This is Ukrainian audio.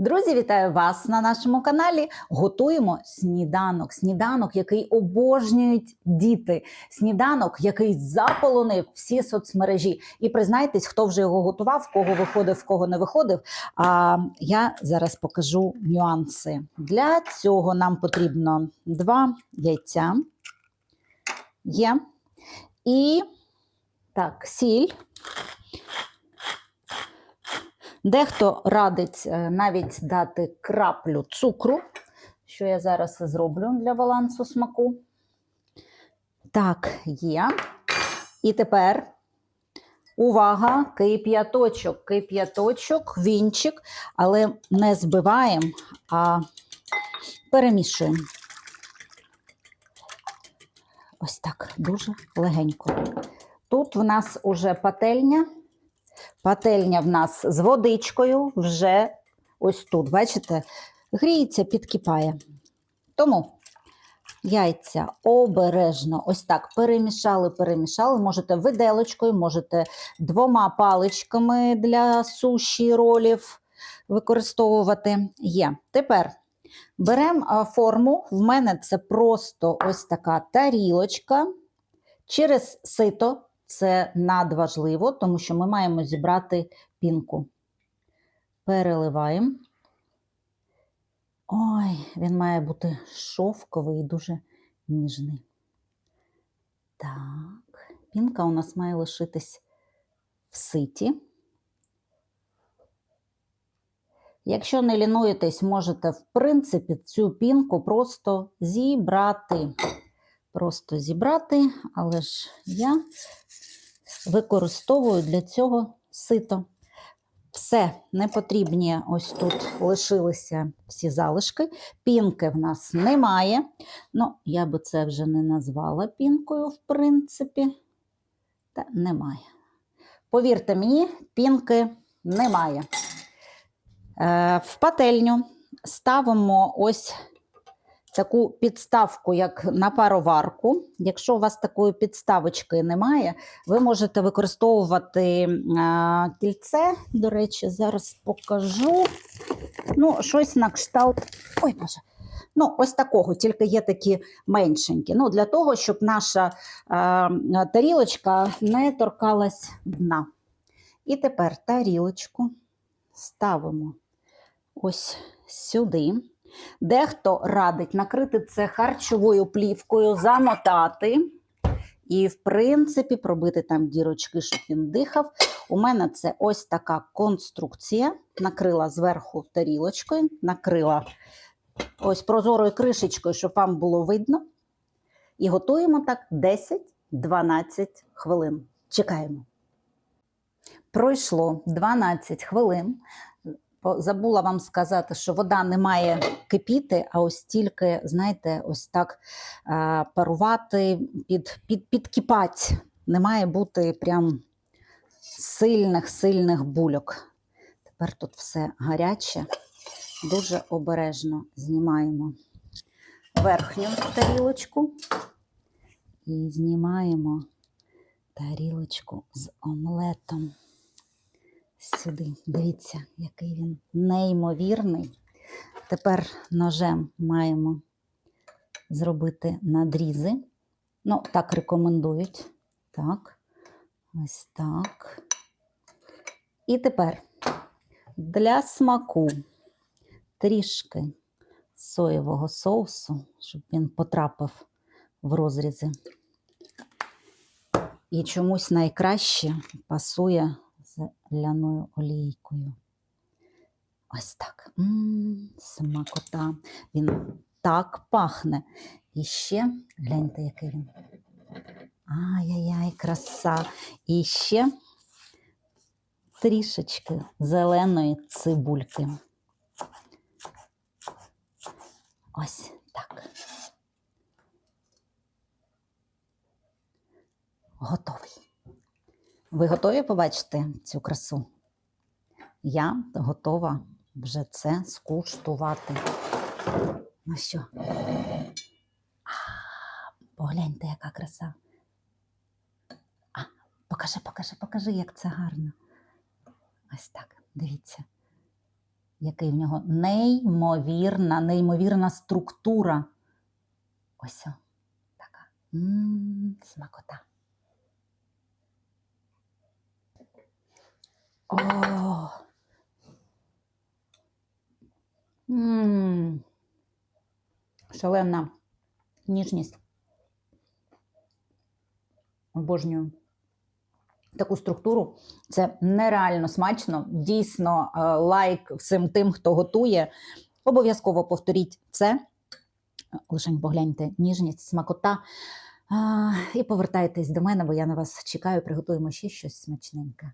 Друзі, вітаю вас на нашому каналі. Готуємо сніданок. Сніданок, який обожнюють діти. Сніданок, який заполонив всі соцмережі. І признайтесь, хто вже його готував, кого виходив, кого не виходив. А я зараз покажу нюанси. Для цього нам потрібно два яйця. Є. І так, сіль. Дехто радить е, навіть дати краплю цукру, що я зараз зроблю для балансу смаку. Так, є. І тепер увага, кип'яточок, кип'яточок, вінчик, але не збиваємо, а перемішуємо. Ось так, дуже легенько. Тут в нас уже пательня. Пательня в нас з водичкою вже ось тут, бачите, гріється, підкипає. Тому яйця обережно ось так перемішали, перемішали. Можете виделочкою, можете двома паличками для суші ролів використовувати. Є. Тепер беремо форму. В мене це просто ось така тарілочка через сито. Це надважливо, тому що ми маємо зібрати пінку. Переливаємо. Ой, він має бути шовковий і дуже ніжний. Так, пінка у нас має лишитись в ситі. Якщо не лінуєтесь, можете, в принципі, цю пінку просто зібрати. Просто зібрати, але ж я використовую для цього сито. Все, не потрібні ось тут лишилися всі залишки. Пінки в нас немає. Ну, я би це вже не назвала пінкою, в принципі. Та немає. Повірте мені, пінки немає. Е, в пательню ставимо ось таку підставку, як на пароварку. Якщо у вас такої підставочки немає, ви можете використовувати а, кільце. До речі, зараз покажу. Ну, щось на кшталт. Ой, Боже. Ну, ось такого, тільки є такі меншенькі. Ну, Для того, щоб наша а, тарілочка не торкалась дна. І тепер тарілочку ставимо ось сюди. Дехто радить накрити це харчовою плівкою, замотати і, в принципі, пробити там дірочки, щоб він дихав. У мене це ось така конструкція. Накрила зверху тарілочкою, накрила ось прозорою кришечкою, щоб вам було видно. І готуємо так 10-12 хвилин. Чекаємо. Пройшло 12 хвилин. Забула вам сказати, що вода не має кипіти, а ось тільки, знаєте, ось так парувати, під, під, підкипати. Не має бути прям сильних-сильних бульок. Тепер тут все гаряче, дуже обережно знімаємо верхню тарілочку і знімаємо тарілочку з омлетом сюди. Дивіться, який він неймовірний. Тепер ножем маємо зробити надрізи. Ну, так рекомендують. Так, ось так. І тепер для смаку трішки соєвого соусу, щоб він потрапив в розрізи. І чомусь найкраще пасує ляною олійкою. Ось так. М-м, смакота. Він так пахне. І ще, гляньте, який він. Ай-яй-яй, краса. І ще трішечки зеленої цибульки. Ось так. Готовий. Ви готові побачити цю красу? Я готова вже це скуштувати. Ну що? А, погляньте, яка краса. А, покажи, покажи, покажи, як це гарно. Ось так, дивіться. який в нього неймовірна, неймовірна структура. Ось о, така. М, смакота. О. М. Шалена ніжність. Обожнюю таку структуру. Це нереально смачно. Дійсно, е, лайк всім тим, хто готує. Обов'язково повторіть це. Лишень погляньте ніжність, смакота. І повертайтесь до мене, бо я на вас чекаю. Приготуємо ще щось смачненьке.